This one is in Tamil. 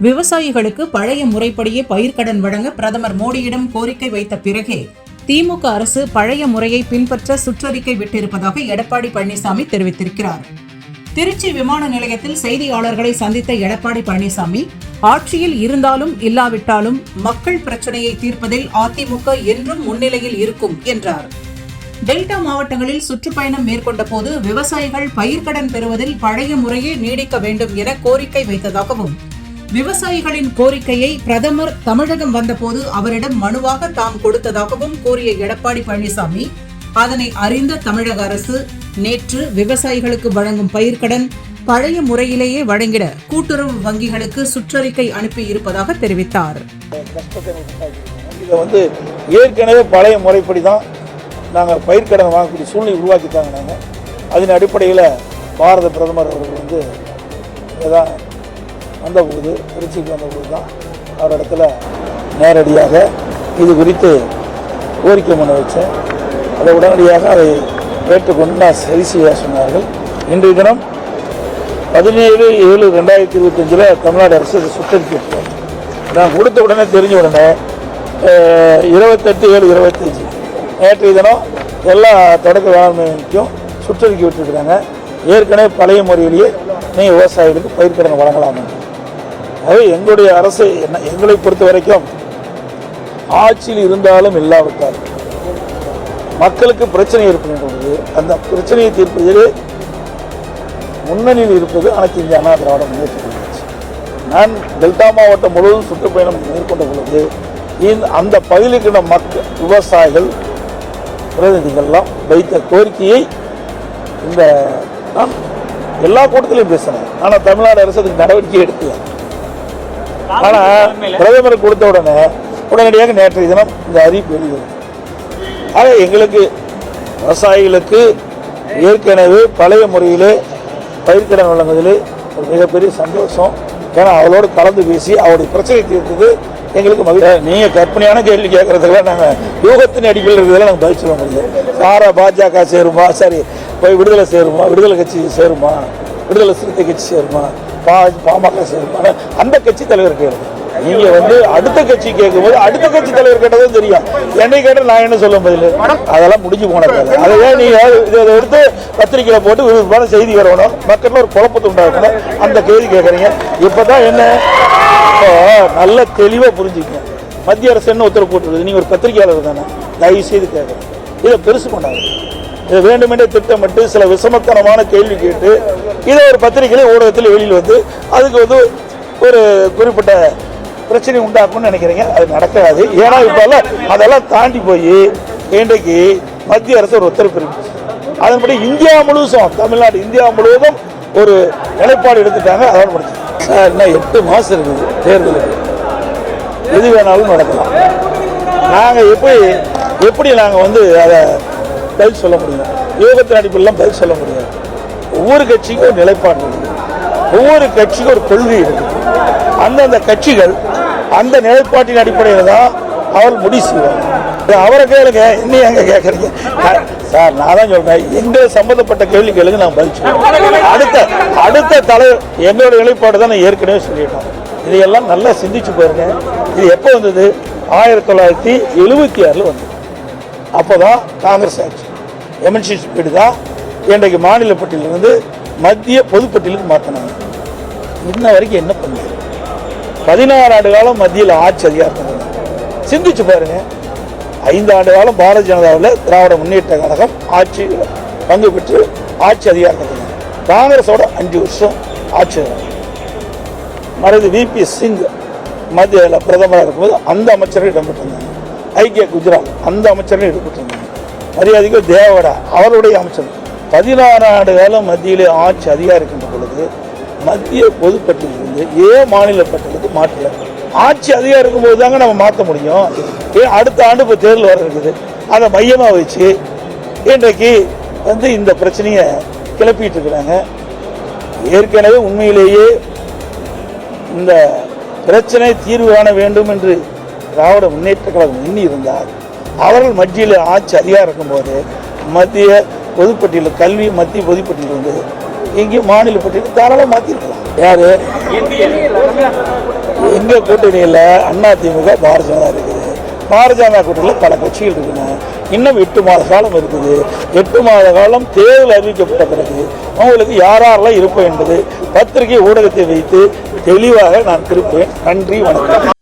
விவசாயிகளுக்கு பழைய முறைப்படியே பயிர்க்கடன் வழங்க பிரதமர் மோடியிடம் கோரிக்கை வைத்த பிறகே திமுக அரசு பழைய முறையை பின்பற்ற சுற்றறிக்கை விட்டிருப்பதாக எடப்பாடி பழனிசாமி தெரிவித்திருக்கிறார். திருச்சி விமான நிலையத்தில் செய்தியாளர்களை சந்தித்த எடப்பாடி பழனிசாமி ஆட்சியில் இருந்தாலும் இல்லாவிட்டாலும் மக்கள் பிரச்சனையை தீர்ப்பதில் அதிமுக என்றும் முன்னிலையில் இருக்கும் என்றார். டெல்டா மாவட்டங்களில் சுற்றுப்பயணம் மேற்கொண்ட போது விவசாயிகள் பயிர்க்கடன் பெறுவதில் பழைய முறையே நீடிக்க வேண்டும் என கோரிக்கை வைத்ததாகவும் விவசாயிகளின் கோரிக்கையை பிரதமர் தமிழகம் வந்தபோது அவரிடம் மனுவாக தாம் கொடுத்ததாகவும் கூறிய எடப்பாடி பழனிசாமி. அதனை அறிந்த தமிழக அரசு நேற்று விவசாயிகளுக்கு வழங்கும் பயிர்க்கடன் பழைய முறையிலேயே வழங்கிட கூட்டுறவு வங்கிகளுக்கு சுற்றறிக்கை அனுப்பி இருப்பதாக தெரிவித்தார். இதை வந்து ஏற்கனவே பழைய முறைப்படி தான் நாங்கள் பயிர்க்கடன் வாங்கக்கூடிய சூழ்நிலை உருவாக்கித்தாங்க நாங்கள் அதன் அடிப்படையில் பாரத பிரதமர் அவர்கள் வந்து வந்தபோது திருச்சிக்கு வந்தபோது தான் அவரிடத்துல நேரடியாக இது குறித்து கோரிக்கை மனு வச்சேன். அதை உடனடியாக அதை ஏற்றுக்கொண்டு நான் சரி செய்ய சொன்னார்கள். இன்றைய தினம் பதினேழு ஏழு ரெண்டாயிரத்தி இருபத்தஞ்சில் தமிழ்நாடு அரசு இதை சுற்றறிக்கை நான் கொடுத்த உடனே தெரிஞ்ச உடனே இருபத்தெட்டு ஏழு இருபத்தஞ்சி. நேற்றைய தினம் எல்லா தொடக்க வேளாண்மைக்கும் சுற்றறிக்கை விட்டுருக்குறாங்க. ஏற்கனவே பழைய முறையிலேயே நீங்கள் விவசாயிகளுக்கு பயிர்க்கடன் வழங்கலாம் அது எங்களுடைய அரசு என்ன எங்களை பொறுத்த வரைக்கும் ஆட்சியில் இருந்தாலும் இல்லாவிட்டாலும் மக்களுக்கு பிரச்சனை ஏற்படுகின்றது பொழுது அந்த பிரச்சனையை தீர்ப்பதிலே முன்னணியில் இருப்பது அனைத்து இந்திய அண்ணா திராவிட முன்னேற்ற நான் டெல்டா மாவட்டம் முழுவதும் சுற்றுப்பயணம் மேற்கொண்ட பொழுது இந்த அந்த பகுதியில் மக்கள் விவசாயிகள் பிரதிநிதிகள்லாம் வைத்த கோரிக்கையை இந்த நான் எல்லா கூட்டத்திலையும் பேசினேன். ஆனால் தமிழ்நாடு அரசு அதுக்கு நடவடிக்கை எடுக்கல. ஆனால் பிரதமர் கொடுத்த உடனே உடனடியாக நேற்றைய தினம் இந்த அறிவிப்பு வெளிவரும் ஆக எங்களுக்கு விவசாயிகளுக்கு ஏற்கனவே பழைய முறையிலே பயிர்க்கடன் வழங்குவதிலே ஒரு மிகப்பெரிய சந்தோஷம். ஏன்னா அவளோடு கலந்து பேசி அவருடைய பிரச்சனை தீர்த்தது எங்களுக்கு மகிழ்ச்சி. நீங்கள் கற்பனையான கேள்வி கேட்கறதுக்கெல்லாம் நாங்கள் யூகத்தின் அடிப்படையில் இருக்கிறதெல்லாம் நாங்கள் பதில் சொல்ல முடியும் சாரா பாஜக சேருமா? சரி போய் விடுதலை சேருமா? விடுதலை கட்சி சேருமா? விடுதலை சிறுத்தை கட்சி சேருமா? பா பாமக சேருமா அந்த கட்சி தலைவர் கேளுங்க நீங்க வந்து அடுத்த கட்சி கேட்கும்போது அடுத்த கட்சி தலைவர் கேட்டதும் தெரியும். என்னை கேட்ட நான் என்ன சொல்ல பதில் அதெல்லாம் முடிஞ்சு போன கதை அதை ஏன் நீங்க இதை எடுத்து பத்திரிகையில போட்டு விருப்பமான செய்தி வரணும்? மக்கள் ஒரு குழப்பத்தை உண்டாக்கணும். அந்த கேள்வி கேட்குறீங்க. இப்பதான் என்ன? நல்ல தெளிவா புரிஞ்சுக்கங்க மத்திய அரசு என்ன உத்தரவு போட்டுருக்குது? நீங்க ஒரு பத்திரிகையாளர் தானே. தயவு செய்து கேட்குறேன் இதை பெருசு பண்ணாங்க வேண்டுமென்றே திட்டமிட்டு சில விஷமத்தனமான கேள்வி கேட்டு இதை ஒரு பத்திரிகையில் ஊடகத்தில் வெளியில் வந்து அதுக்கு வந்து ஒரு குறிப்பிட்ட பிரச்சனை உண்டாக்கும்னு நினைக்கிறீங்க? அது நடக்காது. ஏன்னா இப்போல்லாம் அதெல்லாம் தாண்டி போய் இன்றைக்கு மத்திய அரசு ஒரு உத்தரவு பிறப்பிச்சு. அதன்படி இந்தியா முழுவதும் தமிழ்நாடு இந்தியா முழுவதும் ஒரு நிலைப்பாடு எடுத்துட்டாங்க. அதான் முடிச்சு சார் இன்னும் எட்டு மாதம் இருக்குது தேர்தலுக்கு. எது வேணாலும் நடக்கலாம். நாங்கள் எப்படி எப்படி நாங்கள் வந்து அதை பதில் சொல்ல முடியும். யோகத்தின் அடிப்படையில் பதில் சொல்ல முடியாது. ஒவ்வொரு கட்சிக்கும் ஒரு நிலைப்பாடு இருக்குது ஒவ்வொரு கட்சிக்கும் ஒரு கொள்கை இருக்குது அந்தந்த கட்சிகள் அந்த நிலைப்பாட்டின் அடிப்படையில் தான் அவர் முடிவு செய்வாங்க. அவரை கேளுங்க இன்னும் எங்க கேட்குறீங்க சார் நான் தான் சொல்றேன். எங்களை சம்பந்தப்பட்ட கேள்வி கேளுங்க நான் பதில் சொல்லுவேன் அடுத்த அடுத்த தலை எங்களோட நிலைப்பாடு தான் நான் ஏற்கனவே சொல்லிட்டோம் இதையெல்லாம் நல்லா சிந்திச்சு பாருங்க. இது எப்போ வந்தது? ஆயிரத்தி தொள்ளாயிரத்தி எழுபத்தி ஆறில் வந்தது. அப்போ தான் காங்கிரஸ் ஆட்சி எம்என்சி பீடு தான் இன்றைக்கு மாநில பட்டியலிருந்து மத்திய பொதுப்பட்டியலுக்கு மாற்றினாங்க இன்ன வரைக்கும் என்ன பண்ணுது பதினாறு ஆண்டு காலம் மத்தியில் ஆட்சி அதிகாரம் சிந்திச்சு பாருங்க. ஐந்து ஆண்டு காலம் பாரதிய ஜனதாவில் திராவிட முன்னேற்ற கழகம் ஆட்சி பங்கு பெற்று ஆட்சி அதிகாரம் காங்கிரஸோட அஞ்சு வருஷம் ஆட்சி அதிகாரம். மறைந்து விபி சிங் மத்தியில் பிரதமராக இருக்கும்போது அந்த அமைச்சர்கள் இடம்பெற்றிருந்தாங்க. ஐக்கிய குஜராத் அந்த அமைச்சர்கள் இடம்பெற்றிருந்தாங்க. மரியாதைக்கு தேவடா அவருடைய அமைச்சர் பதினாறு ஆண்டு காலம் மத்தியிலே ஆட்சி அதிகாரிக்கின்ற பொழுது மத்திய பொதுப்பட்டியிலிருந்து ஏ மாநில பட்டியலுக்கு மாற்றல ஆட்சி அதிகாரம் இருக்கும்போது தாங்க நம்ம மாற்ற முடியும். ஏன் அடுத்த ஆண்டு இப்போ தேர்தல் வர இருக்குது. அதை மையமாக வச்சு இன்றைக்கு வந்து இந்த பிரச்சனையை கிளப்பிட்டு இருக்கிறாங்க. ஏற்கனவே உண்மையிலேயே இந்த பிரச்சனை தீர்வு காண வேண்டும் என்று திராவிட முன்னேற்ற கழகம் எண்ணி இருந்தால் அவர்கள் மத்தியில் ஆட்சி அதிகாரம் இருக்கும்போது மத்திய பொதுப்பட்டியல் கல்வி மத்திய பொதுப்பட்டியல் வந்து இங்கே மாநில பட்டியல் தாராளமாக மாற்றிருக்கலாம் யார்? எங்கள் கூட்டணியில் அதிமுக பாரதிய ஜனதா இருக்குது. பாரதிய ஜனதா கூட்டணியில் பல கட்சிகள் இருக்குங்க. இன்னும் எட்டு மாத காலம் இருக்குது. எட்டு மாத காலம் தேர்தல் அறிவிக்கப்பட்ட பிறகு அவங்களுக்கு யாரெல்லாம் இருப்போம் என்பது பத்திரிகை ஊடகத்தை வைத்து தெளிவாக நான் திருப்பேன் நன்றி வணக்கம்.